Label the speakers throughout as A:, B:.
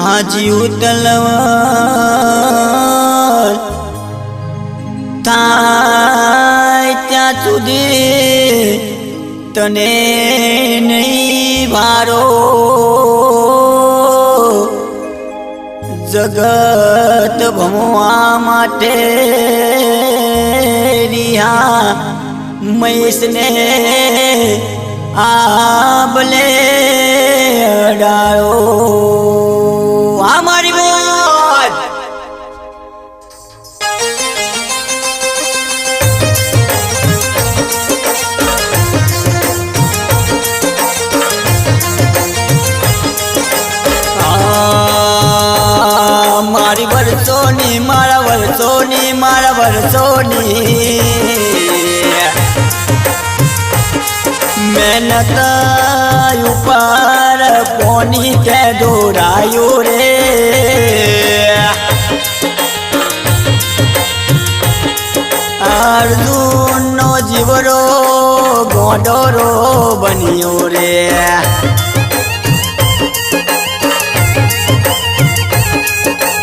A: हाजी उतलवार ताय त्याच उदे तने नाही भारो. જગત ભમવા માટે રિહા મહેશને આબલે અડાયો. મહેનત ઉપર કોની કે દોરાયું રે અર્જુનનો જીવરો ગોડોરો બન્યો રે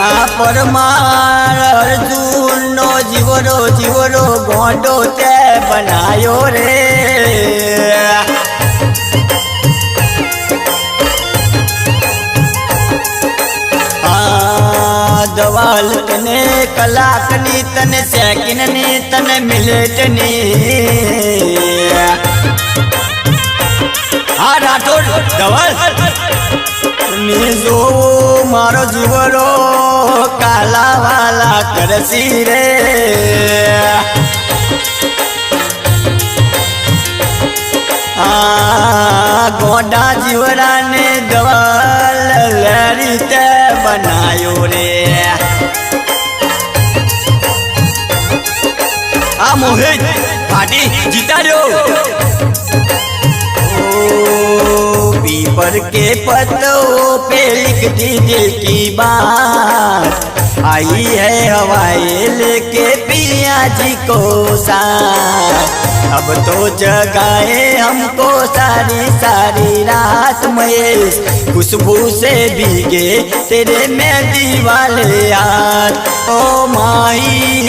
A: આ પરમાર અર્જુનનો જીવરો જીવરો ગોંડો તે બનાયો રે પલકને કલાકની તને સેકન્ડની તને મિનિટની હા, રાઠોડ, ધવલ. ને જોવો મારો જીવડો કાલાવાલા કરસી રે. ગોડા જીવડાને દ રીતે બનાયો રે આ મોહિત પાટી જીતાડ્યો ओ पीपर के पत्तों पे लिख दी दिल की बात आई है हवाएं लेके पिया जी को साथ अब तो जगाए हमको सारी सारी रात महेश। खुशबू से भीगे तेरे में दीवाले यार। ओ माई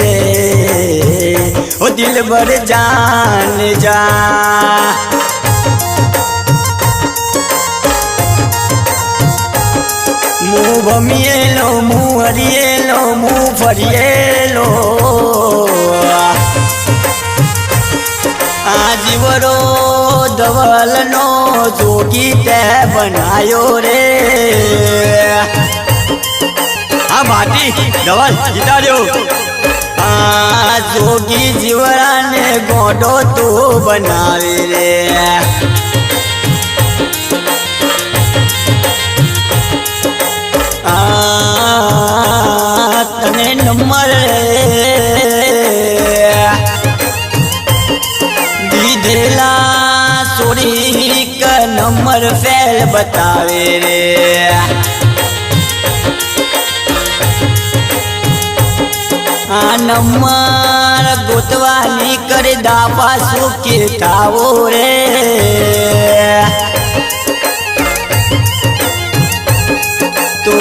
A: रे। ओ दिल भर जान जा। मुँह भमिए लो मुँह हरिए મું ફરિયેલો આ જીવરો ધવલનો જોગી તે બનાયો રે. આ માટી ધવલ જીતાડ્યો. આ જોગી જીવરાને ગોડો તું બનાવી રે. નંબર દીધેલા સોરી નંબર ફેલ બતાવે રે આ નંબર ગોતવાની કરે દાપા શું કે રે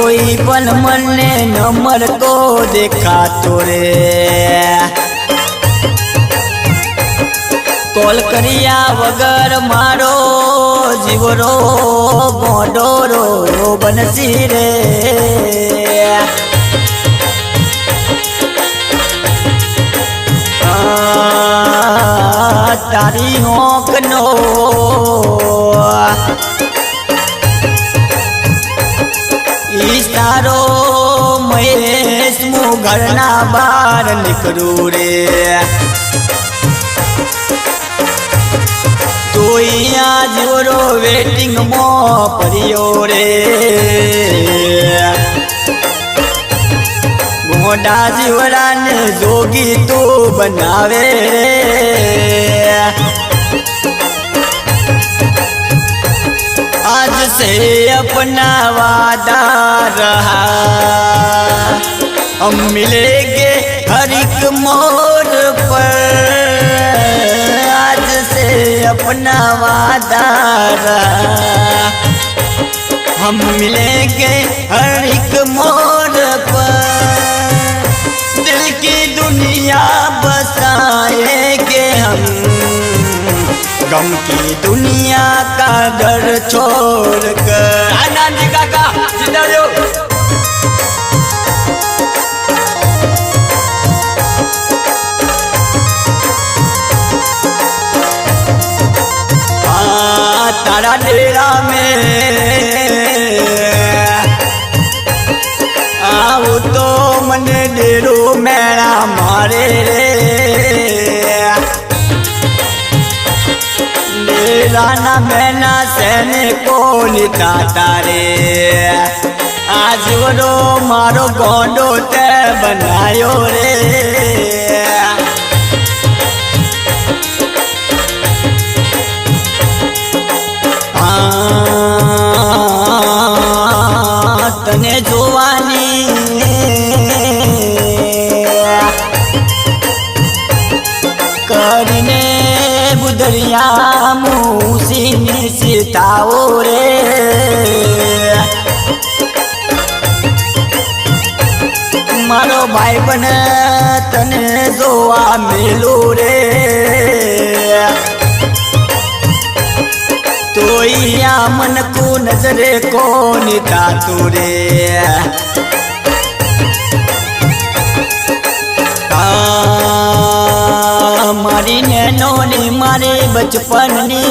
A: તોય પણ મને નંબર તો દેખાતો રે. કોલ કર્યા વગર મારો જીવરો ગોડોરો બનશી રે. તારી હોંકનો ઘરના બહાર નીકળું રે. તો અહીંયા જોરો વેટિંગમાં પડ્યો રે. મોટા જીવડાને જોગી તો બનાવે રે. अपना वादा रहा हम मिलेंगे हर एक मोर पर। आज से अपना वादा रहा। हम मिलेंगे हर एक मोर पर। दिल की दुनिया गम की दुनिया का डर छोड़ कर। आनंद काका ज़िंदा रहो। हाँ, तारा डेरा में। आओ तो मन डेरो मेरा मारे। रे डेरा ना मैना सैन को निता तारे आज रो मारो गोडो ते बनायो रे। કરીને બુદરિયા મુસીની સીતાઓ રે. મારો ભાઈ બન તને જોવા મેલો રે. તોઈયા મન કુ નજરે કોની તાતું રે. આ मारी नैनो ने मारे बचपन ने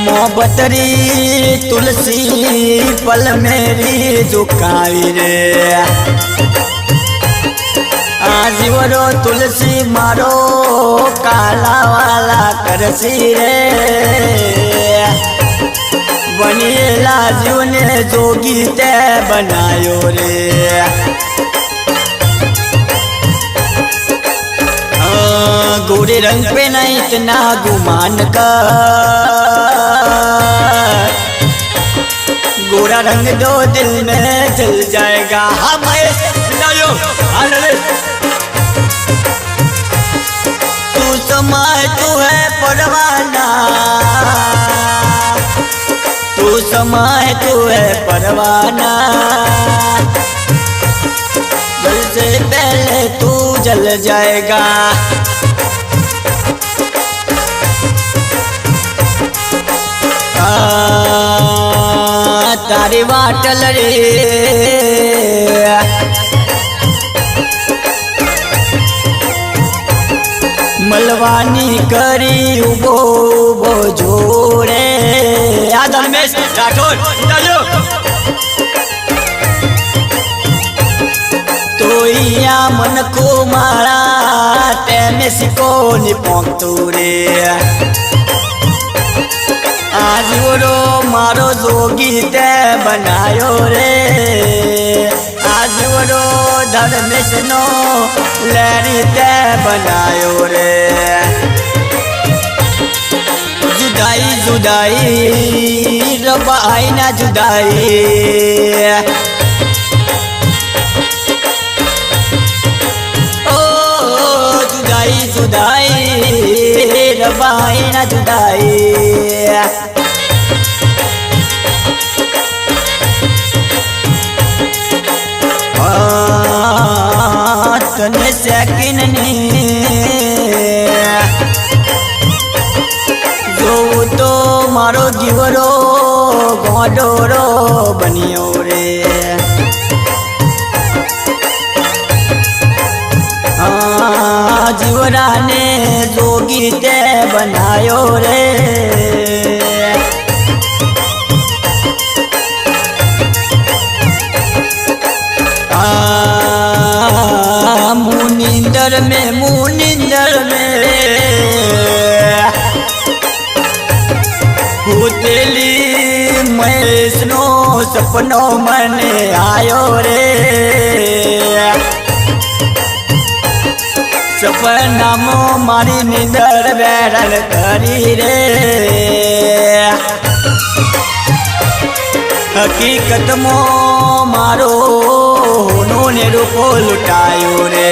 A: मोहब्बत तुलसी पल मेरी झुकाई रे आजीवरो तुलसी मारो काला वाला करसी रे बनेला ने जोगी ते बनायो रे गोरे रंग पे न इतना गुमान का। गोरा रंग दो दिल में जल जाएगा। हाँ महेश तू समय तू है परवाना। तू समय तू है परवाना। जल से पहले तू जल जाएगा। तारे बाटल रे। मलवानी करी उबो उबो जोड़े। याद रमेश राठौर राजू तोइया मन को मारा तेमेश को निपोंग आजूरो मारो जोगी ते बनायो रे। आजूरो धर्मेश नो लहरी ते बनायो रे। जुदाई जुदाई, रब आई ना जुदाई जुदाई जुदाई रबाई ना जुदाई। આ તને સેકિન જોવું તો મારો જીવરો ગોડોરો બન્યો રે જીવરાને જોગી તે બનાયો રે આ મુનિંદર में મુનિંદર में। ભૂતેલી મહેશનો સપનો મને આયો રે સપનામાં મારી નિંદર બેરલ કરી રે હકીકતમાં મારો નોનેરો લૂંટાયો રે.